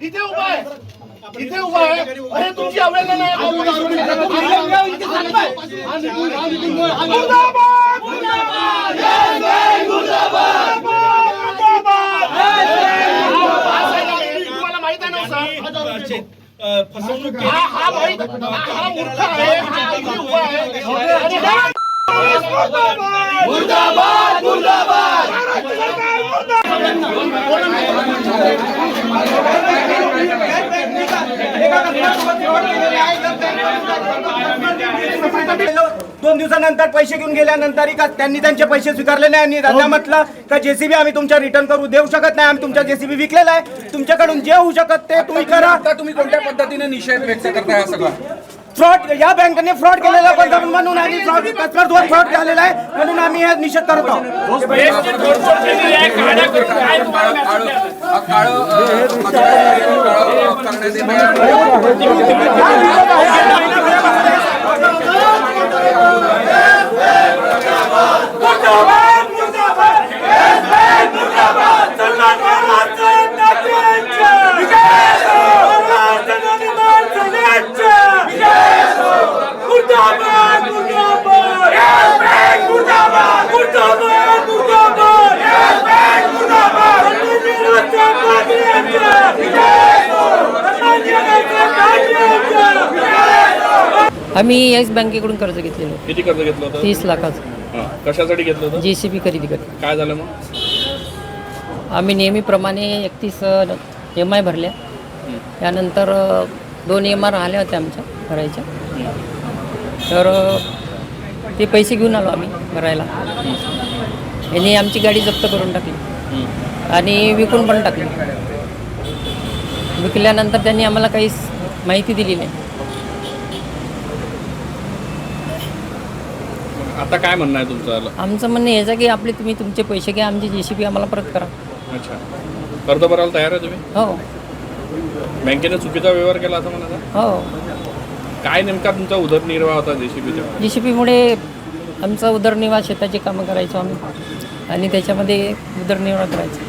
इथे उभा आहे इथे उभा आहे अरे तुमची अवेळेला नाही हा निघून, हा निघून, हा निघून. मुर्दाबाद! मुर्दाबाद! जय जय मुर्दाबाद! मुर्दाबाद! हा साहेब आहे, तुम्हाला माहीत आहे ना साहेब? फसवणूक हा हा माहीत हा हा मूर्ख आहे हा इथे उभा आहे आणि हा मुर्दाबाद मुर्दाबाद दोन दिवसानंतर पैसे घेऊन गेल्यानंतर का त्यांनी त्यांचे पैसे स्वीकारले नाही आणि त्यांना म्हटलं का जेसीबी आम्ही तुमच्या रिटर्न करू देऊ शकत नाही आम्ही तुमच्या जेसीबी विकलेला आहे. तुमच्याकडून जे होऊ शकत ते तुम्ही करा. आता तुम्ही कोणत्या पद्धतीने निषेध व्यक्त करताय हा सगळा? फ्रॉड या बँकेने फ्रॉड केलेला पण म्हणून आणि फ्रॉड फ्रॉड झालेला आहे म्हणून आम्ही हे निषेध करत आहोत. आम्ही येस बँकेकडून कर्ज घेतलेलं किती कर्ज घेतलं होतं? तीस लाखाचं. हां. कशासाठी घेतलं होतं? जे सी बी खरेदी करतो. काय झालं मग? आम्ही नेहमीप्रमाणे एकतीस एम आय भरल्या. त्यानंतर अ, दोन एम आर राहिल्या होत्या आमच्या भरायच्या. तर अ, ते पैसे घेऊन आलो आम्ही भरायला. यांनी आमची गाडी जप्त करून टाकली. आणि विकून पण टाकली. विकल्यानंतर त्यांनी आम्हाला काहीच माहिती दिली नाही. आता काय म्हणणं आहे तुमचं आमचं म्हणणं याचं की आपले तुम्ही तुमचे पैसे घ्या आमची जे सी बी आम्हाला परत करा. अच्छा. कर्ज भरायला तयार आहे तुम्ही? हो. बँकेने चुकीचा व्यवहार केला असं म्हणायचं? हो. काय नेमका तुमचा उदरनिर्वाह होता जेसीबीचा जी सी पीमुळे आमचा उदरनिर्वाह शेताची कामं करायचो आम्ही. आणि त्याच्यामध्ये उदरनिर्वाह करायचो.